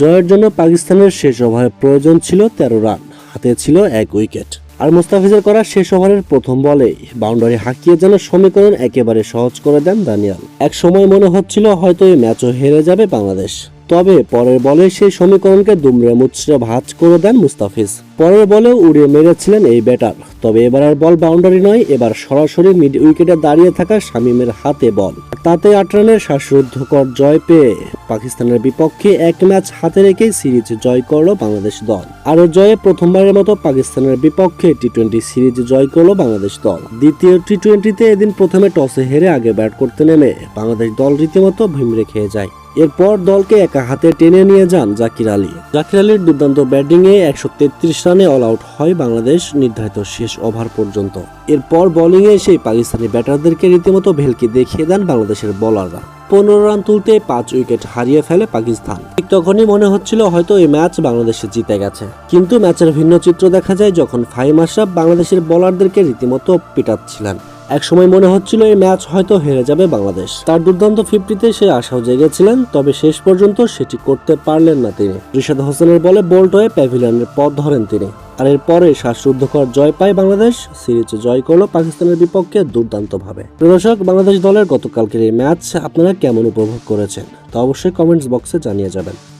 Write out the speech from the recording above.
জয়ের জন্য পাকিস্তানের শেষ ওভারে প্রয়োজন ছিল তেরো রান, হাতে ছিল এক উইকেট। আর মুস্তাফিজের করা শেষ ওভারের প্রথম বলে বাউন্ডারি হাঁকিয়ে যেন সমীকরণ একেবারে সহজ করে দেন দানিয়াল। এক সময় মনে হচ্ছিল হয়তো এই ম্যাচও হেরে যাবে বাংলাদেশ। তবে পরের বলে সেই সমীকরণকে দুমড়ে মুচড়ে ভাঁজ করে দেন মুস্তাফিজ। পরের বলেও উড়িয়ে মেরেছিলেন এই ব্যাটার। তবে এবার আর বল বাউন্ডারি নয়, এবার সরাসরি মিড উইকেটে দাঁড়িয়ে থাকা শামীমের হাতে বল। তাতে আট রানের শ্বাসরুদ্ধকর জয় পেয়ে পাকিস্তানের বিপক্ষে এক ম্যাচ হাতে রেখে সিরিজ জয় করল বাংলাদেশ দল। আরও জয়ে প্রথমবারের মতো পাকিস্তানের বিপক্ষে টি টোয়েন্টি সিরিজ জয় করল বাংলাদেশ দল। দ্বিতীয় টি টোয়েন্টিতে এদিন প্রথমে টসে হেরে আগে ব্যাট করতে নেমে বাংলাদেশ দল রীতিমতো ভিমড়ে খেয়ে যায়। এরপর দলকে একা হাতে টেনে নিয়ে যান জাকির আলী। জাকির আলীর দুর্দান্ত ব্যাটিংয়ে একশো তেত্রিশ রানে অল আউট হয় বাংলাদেশ নির্ধারিত শেষ ওভার পর্যন্ত। এরপর বোলিংয়ে সেই পাকিস্তানি ব্যাটারদেরকে রীতিমতো ভেলকি দেখিয়ে দেন বাংলাদেশের বোলাররা পনেরো রান তুলতে পাঁচ উইকেট হারিয়ে ফেলে পাকিস্তান। ঠিক তখনই মনে হচ্ছিল হয়তো এই ম্যাচ বাংলাদেশে জিতে গেছে। কিন্তু ম্যাচের ভিন্ন চিত্র দেখা যায় যখন ফাহিম আশরাফ বাংলাদেশের বোলারদেরকে রীতিমতো পিটাচ্ছিলেন। একসময় মনে হচ্ছিল এই ম্যাচ হয়তো হেরে যাবে বাংলাদেশ। তার দুর্দান্ত ফিফটিতে সে আশাও জেগেছিলেন, তবে শেষ পর্যন্ত সেটি করতে পারলেন না তিনি। রিশাদ হোসেনের বলে বোল্ট হয়ে প্যাভিলিয়নের পথ ধরেন তিনি। আর এরপরে শ্বাসরুদ্ধকর জয় পায় বাংলাদেশ, সিরিজ জয় করল পাকিস্তানের বিপক্ষে দুর্দান্তভাবে। দর্শক, বাংলাদেশ দলের গতকালকের এই ম্যাচ আপনারা কেমন উপভোগ করেছেন? তা অবশ্যই কমেন্টস বক্সে জানিয়ে যাবেন।